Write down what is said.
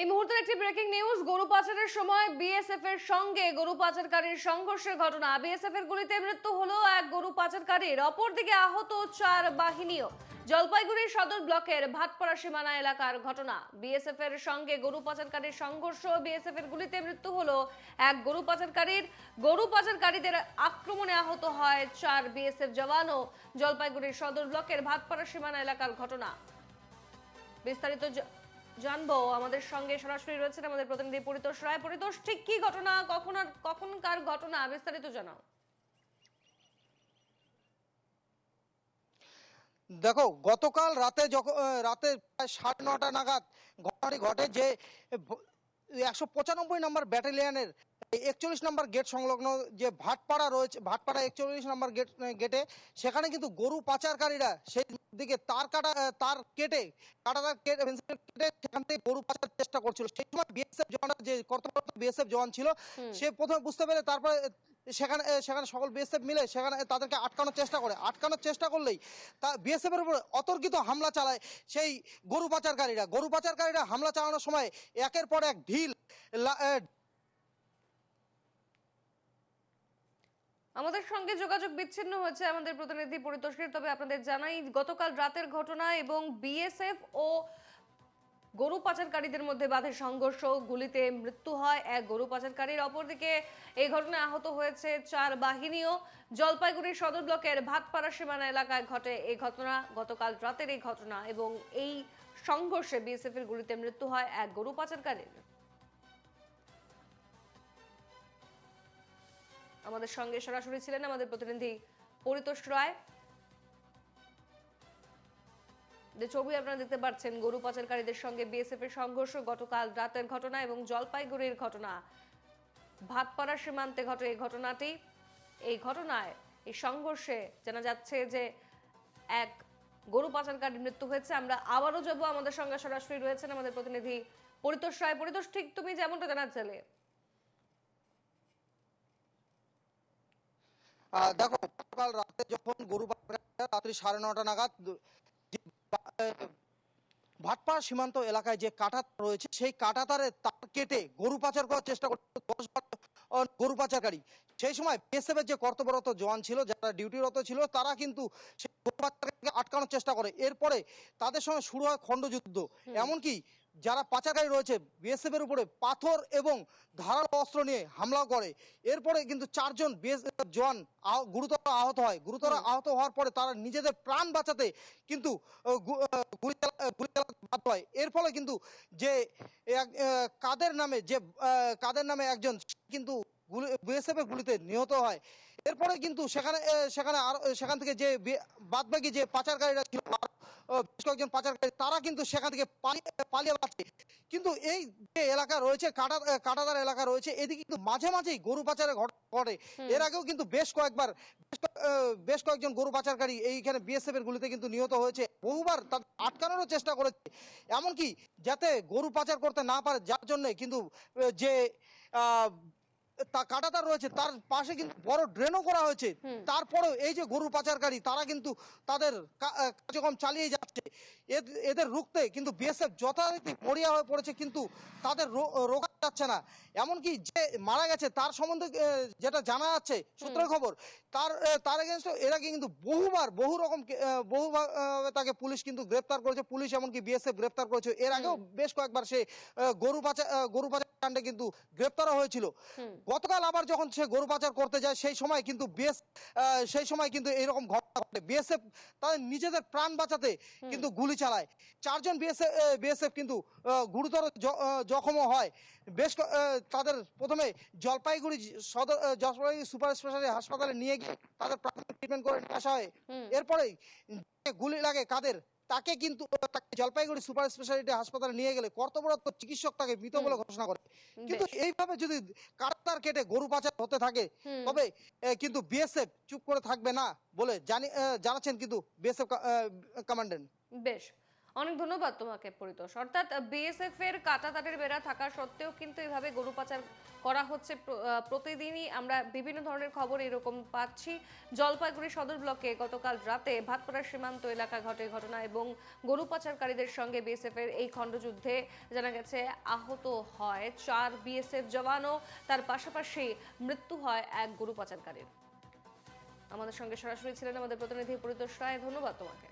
এই মুহূর্তের একটি ব্রেকিং নিউজ গরু পাচারের সময় বিএসএফ এর সঙ্গে গরু পাচারকারীর সংঘর্ষের ঘটনা। বিএসএফ এর গুলিতে মৃত্যু হলো এক গরু পাচারকারীর, অপরদিকে আহত চার বাহিনীও। জলপাইগুড়ি সদর ব্লকের ভাটপাড়া সীমানা এলাকার ঘটনা। বিএসএফ এর সঙ্গে গরু পাচারকারীর সংঘর্ষ বিএসএফ এর গুলিতে মৃত্যু হলো এক গরু পাচারকারীর। গরু পাচারকারীদের আক্রমণে আহত হয় চার বিএসএফ জওয়ান ও জলপাইগুড়ির সদর ব্লকের ভাটপাড়া সীমানা এলাকার ঘটনা। বিস্তারিত জানব, আমাদের সঙ্গে সরাসরি রয়েছেন আমাদের প্রতিনিধি পরিতোষ রায়। পরিতোষ, ঠিক কি ঘটনা? কখন আর কখনকার ঘটনা? বিস্তারিত জানাও। দেখো, গতকাল রাতে যখন রাতে প্রায় সাড়ে নটা নাগাদ ঘটনাটি ঘটে যে একশো পঁচানব্বই নম্বর ব্যাটালিয়নের একচল্লিশ নম্বর গেট সংলগ্ন যে ভাটপাড়া রয়েছে, ভাটপাড়া একচল্লিশ নম্বর গেট, গেটে, সেখানে কিন্তু গরু পাচারকারীরা সেই দিকে তার কাটা তার কেটে কাটাটা কেটে কেটে সেখান থেকে গরু পাচার চেষ্টা করছিল। সেই সময় বিএসএফ জওয়ান যে কর্তব্যরত বিএসএফ জওয়ান ছিল সে প্রথমে বুঝতে পেরে তারপরে সেখানে সেখানে সকল বিএসএফ মিলে সেখানে তাদেরকে আটকানোর চেষ্টা করে। আটকানোর চেষ্টা করলেই তা বিএসএফের উপরে অতর্কিত হামলা চালায় সেই গরু পাচারকারীরা। গরু পাচারকারীরা হামলা চালানোর সময় একের পর এক ঢিল আমাদের সঙ্গে যোগাযোগ বিচ্ছিন্ন হয়েছে আমাদের প্রতিনিধি পরিতোষের। তবে আপনাদের জানাই, গতকাল রাতের ঘটনা এবং বিএসএফ ও গরু পাচারকারীদের মধ্যে বাধে সংঘর্ষ। গুলিতে মৃত্যু হয় এক গরু পাচারকারীর। অপরদিকে এই ঘটনায় আহত হয়েছে চার বাহিনীও। জলপাইগুড়ির সদর ব্লকের ভাতপাড়া সীমানা এলাকায় ঘটে এই ঘটনা। গতকাল রাতের এই ঘটনা এবং এই সংঘর্ষে বিএসএফ এর গুলিতে মৃত্যু হয় এক গরু পাচারকারীর। আমাদের সঙ্গে সরাসরি ছিলেন আমাদের প্রতিনিধি পরিতোষ রায়। যে ছবি আপনারা দেখতে পাচ্ছেন, গরু পাচারকারীদের সঙ্গে বিএসএফ এর সংঘর্ষ, গতকাল রাতের ঘটনা এবং জলপাইগুড়ির ঘটনা। ভাতপাড়া সীমান্তে ঘটে এই ঘটনাটি। এই ঘটনায়, এই সংঘর্ষে জানা যাচ্ছে যে এক গরু পাচারকারীর মৃত্যু হয়েছে। আমরা আবারও যাব আমাদের সঙ্গে সরাসরি রয়েছেন আমাদের প্রতিনিধি পরিতোষ রায়। পরিতোষ, ঠিক তুমি যেমনটা জানাচ্ছিলে দেখো গতকাল রাতে যখন গরু রাত্রি সাড়ে নটা নাগাদ ভাটপাড়া সীমান্ত এলাকায় যে কাঁটা রয়েছে সেই কাঁটাতারে তার কেটে গরু পাচার করার চেষ্টা করছিল দশ গরু পাচারকারী। সেই সময় বিএসএফ এর যে কর্তব্যরত জওয়ান ছিল যারা ডিউটিরত ছিল তারা কিন্তু সেই গরু পাচারকারীকে আটকানোর চেষ্টা করে। এরপরে তাদের সঙ্গে শুরু হয় খণ্ডযুদ্ধ। এমনকি যারা পাচারকারী রয়েছে বিএসএফ এর উপরে পাথর এবং ধারালো অস্ত্র নিয়ে হামলা করে। এরপরে কিন্তু চারজন বিএসএফ জওয়ান গুরুতর আহত হয়। গুরুতর আহত হওয়ার পরে তারা নিজেদের প্রাণ বাঁচাতে কিন্তু গুলি বাধ্য হয়। এর ফলে কিন্তু যে কাদের নামে যে কাদের নামে একজন কিন্তু বিএসএফ এর গুলিতে নিহত হয়। এরপরে কিন্তু সেখানে সেখানে আর সেখান থেকে যে বাদ বাকি যে পাচারকারীরা ছিল বেশ কয়েকজন পাচারকারী তারা কিন্তু সেখান থেকে পালিয়ে পালিয়ে কিন্তু এই যে এলাকা রয়েছে কাটা কাটাদার এলাকা রয়েছে এদিকে কিন্তু মাঝে মাঝেই গরু পাচারের ঘট- ঘটে। এর আগেও কিন্তু বেশ কয়েকবার বেশ কয়েকজন গরু পাচারকারী এইখানে বিএসএফ এর গুলিতে কিন্তু নিহত হয়েছে। বহুবার তাদের আটকানোরও চেষ্টা করেছে। এমনকি যাতে গরু পাচার করতে না পারে যার জন্য কিন্তু যে তা কাটাতার রয়েছে তার পাশে কিন্তু বড় ড্রেনও করা হয়েছে। তারপরেও এই যে গরু পাচারকারী তারা কিন্তু তাদের কার্যক্রম চালিয়ে যাচ্ছে। এদ- এদের রুখতে কিন্তু বিএসএফ যথারীতি মরিয়া হয়ে পড়েছে কিন্তু তাদের রোগা যাচ্ছে না। এমনকি যে মারা গেছে তার সম্বন্ধে যেটা জানা যাচ্ছে সূত্রের খবর তার তার এগেনস্ট এর আগে কিন্তু বহুবার বহু রকম কে- আহ, বহু তাকে পুলিশ কিন্তু গ্রেপ্তার করেছে। পুলিশ এমনকি বিএসএফ গ্রেপ্তার করেছে। এর আগেও বেশ কয়েকবার সে গরু পাচার গরু পাচার কাণ্ডে কিন্তু গ্রেপ্তারও হয়েছিল। গতকাল আবার যখন সে গরু পাচার করতে যায় সেই সময় কিন্তু বিএস সেই সময় কিন্তু এইরকম ঘটনা ঘটে। বিএসএফ তাদের নিজেদের প্রাণ বাঁচাতে কিন্তু গুলি চালায়। চারজন বিএসএফ বিএসএফ কিন্তু গুরুতর জখমও হয়। বেশ তাদের প্রথমে জলপাইগুড়ি সদর জলপাইগুড়ি সুপার স্পেশালিটি হাসপাতালে নিয়ে গিয়ে তাদের প্রাথমিক ট্রিটমেন্ট করে নিয়ে আসা হয়। এরপরেই গুলি লাগে কাদের তাকে কিন্তু তাকে জলপাইগুড়ি সুপার স্পেশালিটি হাসপাতালে নিয়ে গেলে কর্তব্যরত চিকিৎসক তাকে মৃত বলে ঘোষণা করে। কিন্তু এইভাবে যদি কাটার কেটে গরু পাচার হতে থাকে তবে কিন্তু বিএসএফ চুপ করে থাকবে না বলে জানি জানাচ্ছেন কিন্তু বিএসএফ কমান্ডেন্ট। বেশ। অনেক ধন্যবাদ তোমাকে, পরিতোষ। অর্থাৎ বিএসএফ এর কাটাতারের বেড়া থাকা সত্ত্বেও কিন্তু এভাবে গরু পাচার করা হচ্ছে প্রতিদিনই। আমরা বিভিন্ন ধরনের খবর এরকম পাচ্ছি। জলপাইগুড়ি সদর ব্লকে গতকাল রাতে ভাতপাড়া সীমান্ত এলাকা ঘটে ঘটনা এবং গরু পাচারকারীদের সঙ্গে বিএসএফ এর এই খণ্ডযুদ্ধে জানা গেছে, আহত হয় চার বিএসএফ জওয়ানও। তার পাশাপাশি মৃত্যু হয় এক গরু পাচারকারীর। আমাদের সঙ্গে সরাসরি ছিলেন আমাদের প্রতিনিধি পরিতোষ রায়। ধন্যবাদ তোমাকে।